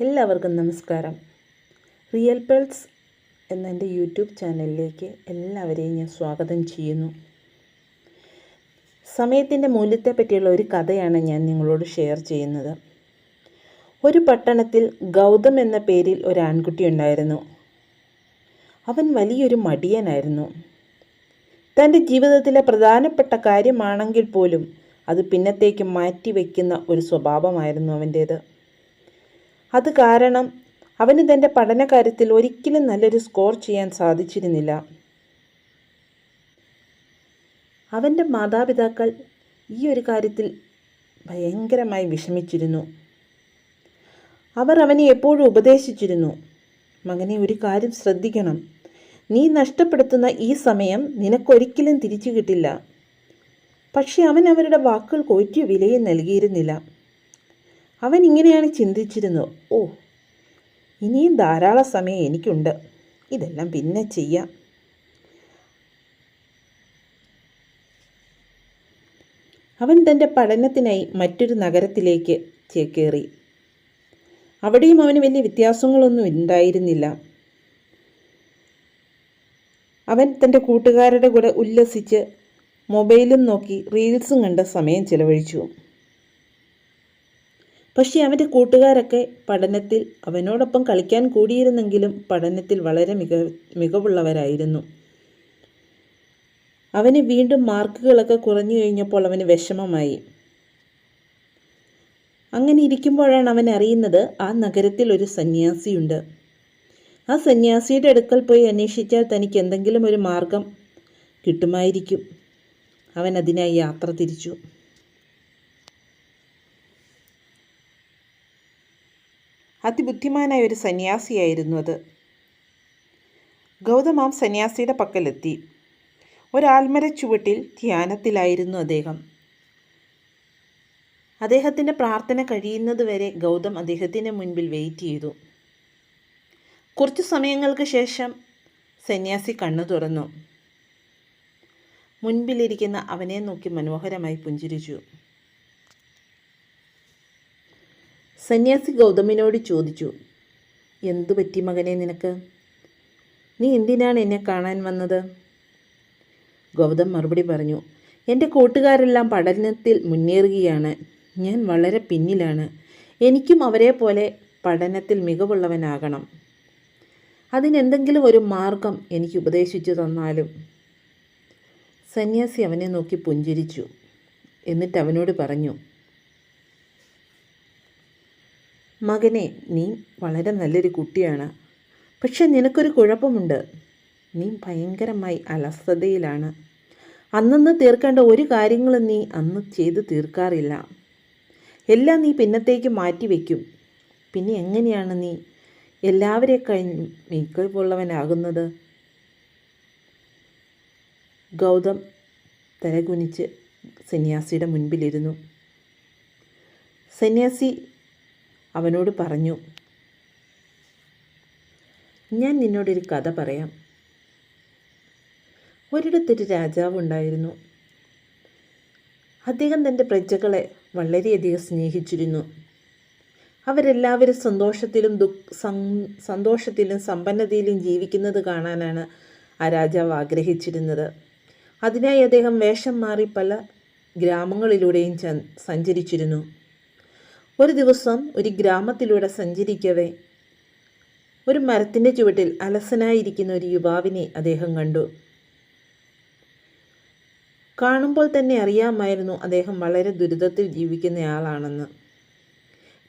എല്ലാവർക്കും നമസ്കാരം. Real pearls എന്ന എന്റെ യൂട്യൂബ് ചാനലിലേക്ക് എല്ലാവരെയും ഞാൻ സ്വാഗതം ചെയ്യുന്നു. സമയത്തിന്റെ മൂല്യത്തെ പറ്റിയുള്ള ഒരു കഥയാണ് ഞാൻ നിങ്ങളോട് ഷെയർ ചെയ്യുന്നത്. ഒരു പട്ടണത്തിൽ ഗൗതം എന്ന പേരിൽ ഒരു ആൺകുട്ടി ഉണ്ടായിരുന്നു. അവൻ വലിയൊരു മടിയനായിരുന്നു. തന്റെ ജീവിതത്തിലെ പ്രധാനപ്പെട്ട കാര്യമാണെങ്കിൽ പോലും അത് പിന്നത്തേക്ക് മാറ്റിവെക്കുന്ന ഒരു സ്വഭാവമായിരുന്നു അവന്റേത്. അത് കാരണം അവന് തന്റെ പഠനകാര്യത്തിൽ ഒരിക്കലും നല്ലൊരു സ്കോർ ചെയ്യാൻ സാധിച്ചിരുന്നില്ല. അവന്റെ മാതാപിതാക്കൾ ഈ ഒരു കാര്യത്തിൽ ഭയങ്കരമായി വിഷമിച്ചിരുന്നു. അവർ അവനെ എപ്പോഴും ഉപദേശിച്ചിരുന്നു. മകനെ ഒരു കാര്യം ശ്രദ്ധിക്കണം. നീ നഷ്ടപ്പെടുത്തുന്ന ഈ സമയം നിനക്കൊരിക്കലും തിരിച്ചു കിട്ടില്ല. പക്ഷെ അവൻ അവരുടെ വാക്കുകൾക്ക് ഒരു വിലയും നൽകിയിരുന്നില്ല. അവൻ ഇങ്ങനെയാണ് ചിന്തിച്ചിരുന്നത്. ഓ ഇനിയും ധാരാളം സമയം എനിക്കുണ്ട്. ഇതെല്ലാം പിന്നെ ചെയ്യാം. അവൻ തന്റെ പഠനത്തിനായി മറ്റൊരു നഗരത്തിലേക്ക് ചേക്കേറി അവിടെയും അവന് വലിയ വ്യത്യാസങ്ങളൊന്നും ഉണ്ടായിരുന്നില്ല. അവൻ തന്റെ കൂട്ടുകാരുടെ കൂടെ ഉല്ലസിച്ച് മൊബൈലും നോക്കി റീൽസും കണ്ട സമയം ചിലവഴിച്ചു. പക്ഷേ അവന്റെ കൂട്ടുകാരൊക്കെ പഠനത്തിൽ അവനോടൊപ്പം കളിക്കാൻ കൂടിയിരുന്നെങ്കിലും പഠനത്തിൽ വളരെ മിക മികവുള്ളവരായിരുന്നു. അവന് വീണ്ടും മാർക്കുകളൊക്കെ കുറഞ്ഞു കഴിഞ്ഞപ്പോൾ അവന് വിഷമമായി. അങ്ങനെ ഇരിക്കുമ്പോഴാണ് അവൻ അറിയുന്നത് ആ നഗരത്തിൽ ഒരു സന്യാസിയുണ്ട്. ആ സന്യാസിയുടെ അടുക്കൽ പോയി അന്വേഷിച്ചാൽ തനിക്ക് എന്തെങ്കിലും ഒരു മാർഗം കിട്ടുമായിരിക്കും. അവൻ അതിനായി യാത്ര തിരിച്ചു. അതിബുദ്ധിമാനായ ഒരു സന്യാസിയായിരുന്നു അത്. ഗൗതമാം സന്യാസിയുടെ പക്കലെത്തി. ഒരാൽമര ചുവട്ടിൽ ധ്യാനത്തിലായിരുന്നു അദ്ദേഹം. അദ്ദേഹത്തിന്റെ പ്രാർത്ഥന കഴിയുന്നതുവരെ ഗൗതം അദ്ദേഹത്തിന്റെ മുൻപിൽ വെയിറ്റ് ചെയ്തു. കുറച്ചു സമയങ്ങൾക്ക് ശേഷം സന്യാസി കണ്ണു തുറന്നു. മുൻപിലിരിക്കുന്ന അവനെ നോക്കി മനോഹരമായി പുഞ്ചിരിച്ചു. സന്യാസി ഗൗതമിനോട് ചോദിച്ചു എന്തു പറ്റി മകനെ നിനക്ക്? നീ എന്തിനാണ് എന്നെ കാണാൻ വന്നത്? ഗൗതം മറുപടി പറഞ്ഞു എന്റെ കൂട്ടുകാരെല്ലാം പഠനത്തിൽ മുന്നേറുകയാണ്. ഞാൻ വളരെ പിന്നിലാണ്. എനിക്കും അവരെ പോലെ പഠനത്തിൽ മികവുള്ളവനാകണം. അതിനെന്തെങ്കിലും ഒരു മാർഗം എനിക്ക് ഉപദേശിച്ചു തന്നാലും. സന്യാസി അവനെ നോക്കി പുഞ്ചിരിച്ചു എന്നിട്ട് അവനോട് പറഞ്ഞു മകനെ നീ വളരെ നല്ലൊരു കുട്ടിയാണ്. പക്ഷെ നിനക്കൊരു കുഴപ്പമുണ്ട്. നീ ഭയങ്കരമായി അലസതയിലാണ്. അന്നന്ന് തീർക്കേണ്ട ഒരു കാര്യങ്ങളും നീ അന്ന് ചെയ്ത് തീർക്കാറില്ല. എല്ലാം നീ പിന്നത്തേക്ക് മാറ്റിവെക്കും. പിന്നെ എങ്ങനെയാണ് നീ എല്ലാവരെ കഴിഞ്ഞ് മികവുള്ളവനാകുന്നത് ഗൗതം തലകുനിച്ച് സന്യാസിയുടെ മുൻപിലിരുന്നു. സന്യാസി അവനോട് പറഞ്ഞു ഞാൻ നിന്നോടൊരു കഥ പറയാം. ഒരിടത്തൊരു രാജാവ് ഉണ്ടായിരുന്നു. അദ്ദേഹം തന്റെ പ്രജകളെ വളരെയധികം സ്നേഹിച്ചിരുന്നു. അവരെല്ലാവരും സന്തോഷത്തിലും ദു സന്തോഷത്തിലും സമ്പന്നതയിലും ജീവിക്കുന്നത് കാണാനാണ് ആ രാജാവ് ആഗ്രഹിച്ചിരുന്നത്. അതിനായി അദ്ദേഹം വേഷം മാറി പല ഗ്രാമങ്ങളിലൂടെയും സഞ്ചരിച്ചിരുന്നു. ഒരു ദിവസം ഒരു ഗ്രാമത്തിലൂടെ സഞ്ചരിക്കവേ. ഒരു മരത്തിന്റെ ചുവട്ടിൽ അലസനായിരിക്കുന്ന ഒരു യുവാവിനെ അദ്ദേഹം കണ്ടു. കാണുമ്പോൾ തന്നെ അറിയാമായിരുന്നു അദ്ദേഹം വളരെ ദുരിതത്തിൽ ജീവിക്കുന്നയാളാണെന്ന്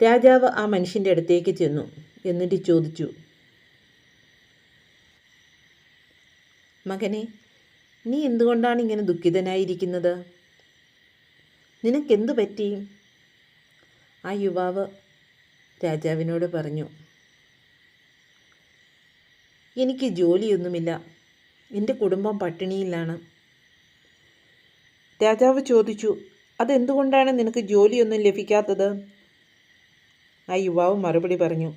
രാജാവ് ആ മനുഷ്യന്റെ അടുത്തേക്ക് ചെന്നു എന്നിട്ട് ചോദിച്ചു മകനെ നീ എന്തുകൊണ്ടാണ് ഇങ്ങനെ ദുഃഖിതനായിരിക്കുന്നത്? നിനക്കെന്തു പറ്റി? ആ യുവാവ് രാജാവിനോട് പറഞ്ഞു എനിക്ക് ജോലിയൊന്നുമില്ല. എന്റെ കുടുംബം പട്ടിണിയിലാണ്. രാജാവ് ചോദിച്ചു അതെന്തുകൊണ്ടാണ് നിനക്ക് ജോലിയൊന്നും ലഭിക്കാത്തത്? ആ യുവാവ് മറുപടി പറഞ്ഞു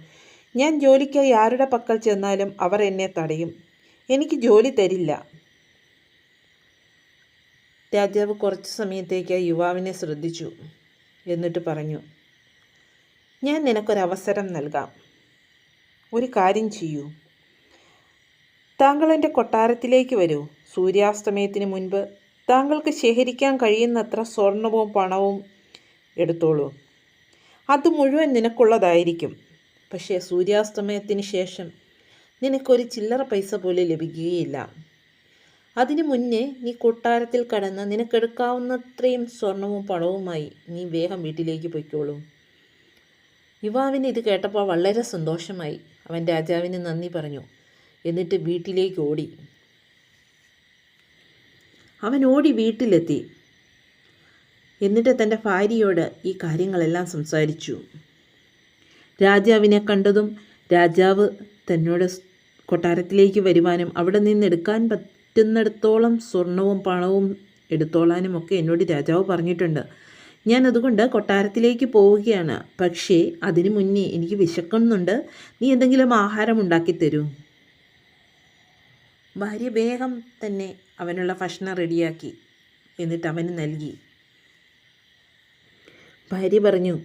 ഞാൻ ജോലിക്കായി ആരുടെ പക്കൽ ചെന്നാലും അവർ എന്നെ തടയും. എനിക്ക് ജോലി തരില്ല. രാജാവ് കുറച്ച് സമയത്തേക്ക് യുവാവിനെ ശ്രദ്ധിച്ചു എന്നിട്ട് പറഞ്ഞു ഞാൻ നിനക്കൊരവസരം നൽകാം. ഒരു കാര്യം ചെയ്യൂ. താങ്കൾ എന്റെ കൊട്ടാരത്തിലേക്ക് വരൂ. സൂര്യാസ്തമയത്തിന് മുൻപ് താങ്കൾക്ക് ശേഖരിക്കാൻ കഴിയുന്നത്ര സ്വർണവും പണവും എടുത്തോളൂ. അത് മുഴുവൻ നിനക്കുള്ളതായിരിക്കും. പക്ഷേ സൂര്യാസ്തമയത്തിന് ശേഷം നിനക്കൊരു ചില്ലറ പൈസ പോലും ലഭിക്കുകയില്ല. അതിനു മുന്നേ നീ കൊട്ടാരത്തിൽ കടന്ന് നിനക്കെടുക്കാവുന്നത്രയും സ്വർണവും പണവുമായി നീ വേഗം വീട്ടിലേക്ക് പൊയ്ക്കോളൂ. യുവാവിന് ഇത് കേട്ടപ്പോൾ വളരെ സന്തോഷമായി. അവൻ രാജാവിന് നന്ദി പറഞ്ഞു. എന്നിട്ട് വീട്ടിലേക്ക് ഓടി. അവൻ ഓടി വീട്ടിലെത്തി. എന്നിട്ട് തന്റെ ഭാര്യയോട് ഈ കാര്യങ്ങളെല്ലാം സംസാരിച്ചു. രാജാവിനെ കണ്ടതും രാജാവ് തന്നോട് കൊട്ടാരത്തിലേക്ക് വരുവാനും അവിടെ നിന്ന് എടുക്കാൻ പറ്റുന്നിടത്തോളം സ്വർണവും പണവും എടുത്തോളാനും ഒക്കെ എന്നോട് രാജാവ് പറഞ്ഞിട്ടുണ്ട്. ഞാൻ അതുകൊണ്ട് കൊട്ടാരത്തിലേക്ക് പോവുകയാണ്. പക്ഷേ അതിനു മുന്നേ എനിക്ക് വിശക്കുന്നുണ്ട്. നീ എന്തെങ്കിലും ആഹാരം ഉണ്ടാക്കി തരൂ. ഭാര്യ വേഗം തന്നെ അവനുള്ള ഭക്ഷണം റെഡിയാക്കി എന്നിട്ട് അവന് നൽകി. ഭാര്യ പറഞ്ഞു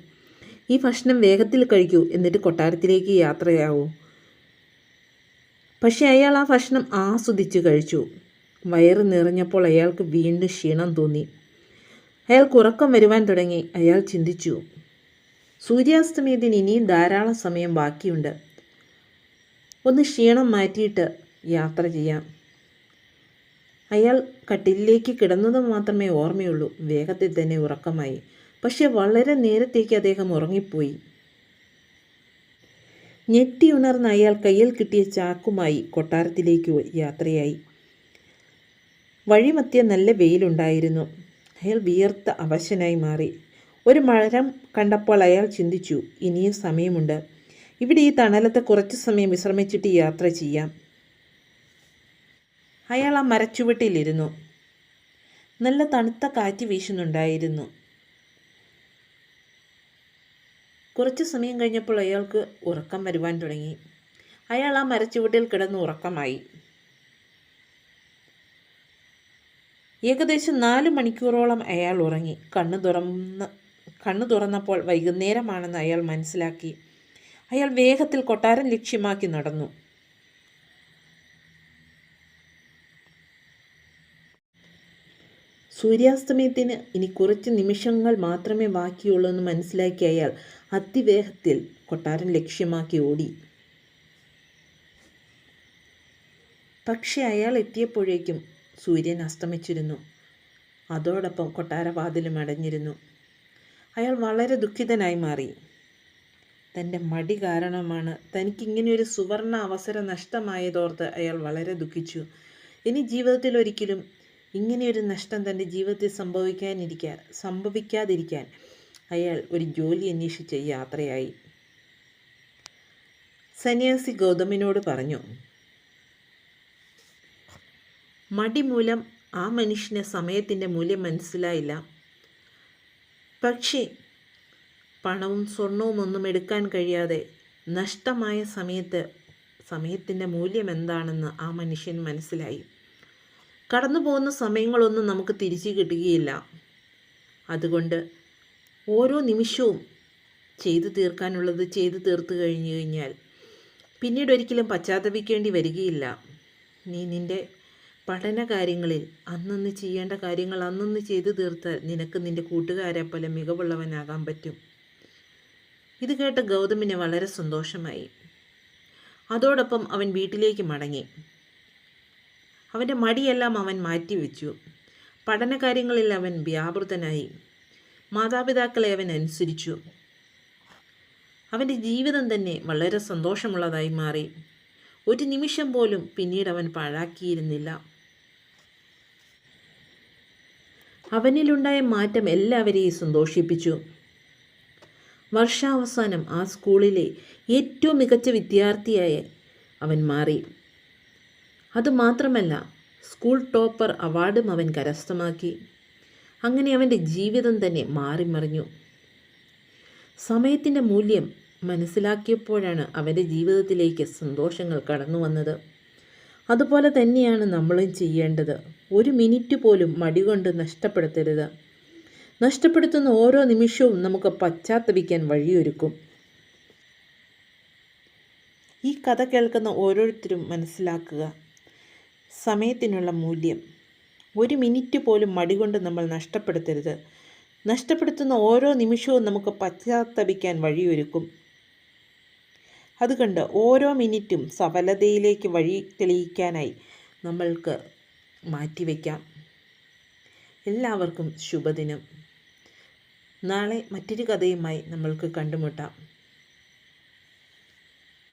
ഈ ഭക്ഷണം വേഗത്തിൽ കഴിക്കൂ എന്നിട്ട് കൊട്ടാരത്തിലേക്ക് യാത്രയാവൂ. പക്ഷേ അയാൾ ആ ഭക്ഷണം ആസ്വദിച്ച് കഴിച്ചു. വയറ് നിറഞ്ഞപ്പോൾ അയാൾക്ക് വീണ്ടും ക്ഷീണം തോന്നി. അയാൾക്ക് ഉറക്കം വരുവാൻ തുടങ്ങി. അയാൾ ചിന്തിച്ചു. സൂര്യാസ്തമയത്തിന് ഇനിയും ധാരാളം സമയം ബാക്കിയുണ്ട്. ഒന്ന് ക്ഷീണം മാറ്റിയിട്ട് യാത്ര ചെയ്യാം. അയാൾ കട്ടിലിലേക്ക് കിടന്നത് മാത്രമേ ഓർമ്മയുള്ളൂ. വേഗത്തിൽ തന്നെ ഉറക്കമായി. പക്ഷെ വളരെ നേരത്തേക്ക് അദ്ദേഹം ഉറങ്ങിപ്പോയി. ഞെട്ടി ഉണർന്ന അയാൾ കയ്യിൽ കിട്ടിയ ചാക്കുമായി കൊട്ടാരത്തിലേക്ക് യാത്രയായി. വഴിമധ്യ നല്ല വെയിലുണ്ടായിരുന്നു. അയാൾ വിയർത്ത അവശനായി മാറി. ഒരു മരം കണ്ടപ്പോൾ അയാൾ ചിന്തിച്ചു ഇനിയും സമയമുണ്ട്. ഇവിടെ ഈ തണലത്തെ കുറച്ച് സമയം വിശ്രമിച്ചിട്ട് യാത്ര ചെയ്യാം. അയാൾ ആ മരച്ചുവട്ടിലിരുന്നു. നല്ല തണുത്ത കാറ്റ് വീശുന്നുണ്ടായിരുന്നു. കുറച്ച് സമയം കഴിഞ്ഞപ്പോൾ അയാൾക്ക് ഉറക്കം വരുവാൻ തുടങ്ങി. അയാൾ ആ മരച്ചുവട്ടിൽ കിടന്ന് ഉറക്കമായി. ഏകദേശം നാല് മണിക്കൂറോളം അയാൾ ഉറങ്ങി. കണ്ണു തുറന്ന് കണ്ണു തുറന്നപ്പോൾ വൈകുന്നേരമാണെന്ന് അയാൾ മനസ്സിലാക്കി. അയാൾ വേഗത്തിൽ കൊട്ടാരം ലക്ഷ്യമാക്കി നടന്നു. സൂര്യാസ്തമയത്തിന് ഇനി കുറച്ച് നിമിഷങ്ങൾ മാത്രമേ ബാക്കിയുള്ളൂ എന്ന് മനസ്സിലാക്കിയ അയാൾ അതിവേഗത്തിൽ കൊട്ടാരം ലക്ഷ്യമാക്കി ഓടി. പക്ഷെ അയാൾ എത്തിയപ്പോഴേക്കും സൂര്യൻ അസ്തമിച്ചിരുന്നു. അതോടൊപ്പം കൊട്ടാരവാതിലും അടഞ്ഞിരുന്നു. അയാൾ വളരെ ദുഃഖിതനായി മാറി. തന്റെ മടി കാരണമാണ് തനിക്കിങ്ങനെയൊരു സുവർണ അവസരം നഷ്ടമായതോർത്ത് അയാൾ വളരെ ദുഃഖിച്ചു. ഇനി ജീവിതത്തിൽ ഒരിക്കലും ഇങ്ങനെയൊരു നഷ്ടം തന്റെ ജീവിതത്തിൽ സംഭവിക്കാനിരിക്കാൻ സംഭവിക്കാതിരിക്കാൻ അയാൾ ഒരു ജോലി അന്വേഷിച്ച് യാത്രയായി. സന്യാസി ഗൗതമിനോട് പറഞ്ഞു മടി മൂലം ആ മനുഷ്യന് സമയത്തിന്റെ മൂല്യം മനസ്സിലായില്ല. പക്ഷേ പണവും സ്വർണവും ഒന്നും എടുക്കാൻ കഴിയാതെ നഷ്ടമായ സമയത്ത് സമയത്തിന്റെ മൂല്യം എന്താണെന്ന് ആ മനുഷ്യൻ മനസ്സിലായി. കടന്നു പോകുന്ന സമയങ്ങളൊന്നും നമുക്ക് തിരിച്ചു കിട്ടുകയില്ല. അതുകൊണ്ട് ഓരോ നിമിഷവും ചെയ്തു തീർക്കാനുള്ളത് ചെയ്തു തീർത്തു കഴിഞ്ഞു കഴിഞ്ഞാൽ പിന്നീട് ഒരിക്കലും പശ്ചാത്തപിക്കേണ്ടി വരികയില്ല. നീ നിന്റെ പഠന കാര്യങ്ങളിൽ അന്നന്ന് ചെയ്യേണ്ട കാര്യങ്ങൾ അന്നന്ന് ചെയ്തു തീർത്താൽ നിനക്ക് നിന്റെ കൂട്ടുകാരെ പോലെ മികവുള്ളവനാകാൻ പറ്റും. ഇത് കേട്ട ഗൗതമിന് വളരെ സന്തോഷമായി. അതോടൊപ്പം അവൻ വീട്ടിലേക്ക് മടങ്ങി. അവന്റെ മടിയെല്ലാം അവൻ മാറ്റിവെച്ചു. പഠനകാര്യങ്ങളിൽ അവൻ വ്യാപൃതനായി. മാതാപിതാക്കളെ അവൻ അനുസരിച്ചു. അവന്റെ ജീവിതം തന്നെ വളരെ സന്തോഷമുള്ളതായി മാറി. ഒരു നിമിഷം പോലും പിന്നീട് അവൻ പാഴാക്കിയിരുന്നില്ല. അവനിലുണ്ടായ മാറ്റം എല്ലാവരെയും സന്തോഷിപ്പിച്ചു. വർഷാവസാനം ആ സ്കൂളിലെ ഏറ്റവും മികച്ച വിദ്യാർത്ഥിയായി അവൻ മാറി. അതുമാത്രമല്ല സ്കൂൾ ടോപ്പർ അവാർഡും അവൻ കരസ്ഥമാക്കി. അങ്ങനെ അവന്റെ ജീവിതം തന്നെ മാറിമറിഞ്ഞു. സമയത്തിന്റെ മൂല്യം മനസ്സിലാക്കിയപ്പോഴാണ് അവന്റെ ജീവിതത്തിലേക്ക് സന്തോഷങ്ങൾ കടന്നു വന്നത് അതുപോലെ തന്നെയാണ് നമ്മളും ചെയ്യേണ്ടത്. ഒരു മിനിറ്റ് പോലും മടികൊണ്ട് നഷ്ടപ്പെടുത്തരുത്. നഷ്ടപ്പെടുത്തുന്ന ഓരോ നിമിഷവും നമുക്ക് പശ്ചാത്തപിക്കാൻ വഴിയൊരുക്കും. ഈ കഥ കേൾക്കുന്ന ഓരോരുത്തരും മനസ്സിലാക്കുക. സമയത്തിനുള്ള മൂല്യം. ഒരു മിനിറ്റ് പോലും മടികൊണ്ട് നമ്മൾ നഷ്ടപ്പെടുത്തരുത്. നഷ്ടപ്പെടുത്തുന്ന ഓരോ നിമിഷവും നമുക്ക് പശ്ചാത്തപിക്കാൻ വഴിയൊരുക്കും. അതുകൊണ്ട് ഓരോ മിനിറ്റും സഫലതയിലേക്ക് വഴി തെളിയിക്കാനായി നമ്മൾക്ക് മാറ്റിവെക്കാം. എല്ലാവർക്കും ശുഭദിനം. നാളെ മറ്റൊരു കഥയുമായി നമ്മൾക്ക് കണ്ടുമുട്ടാം.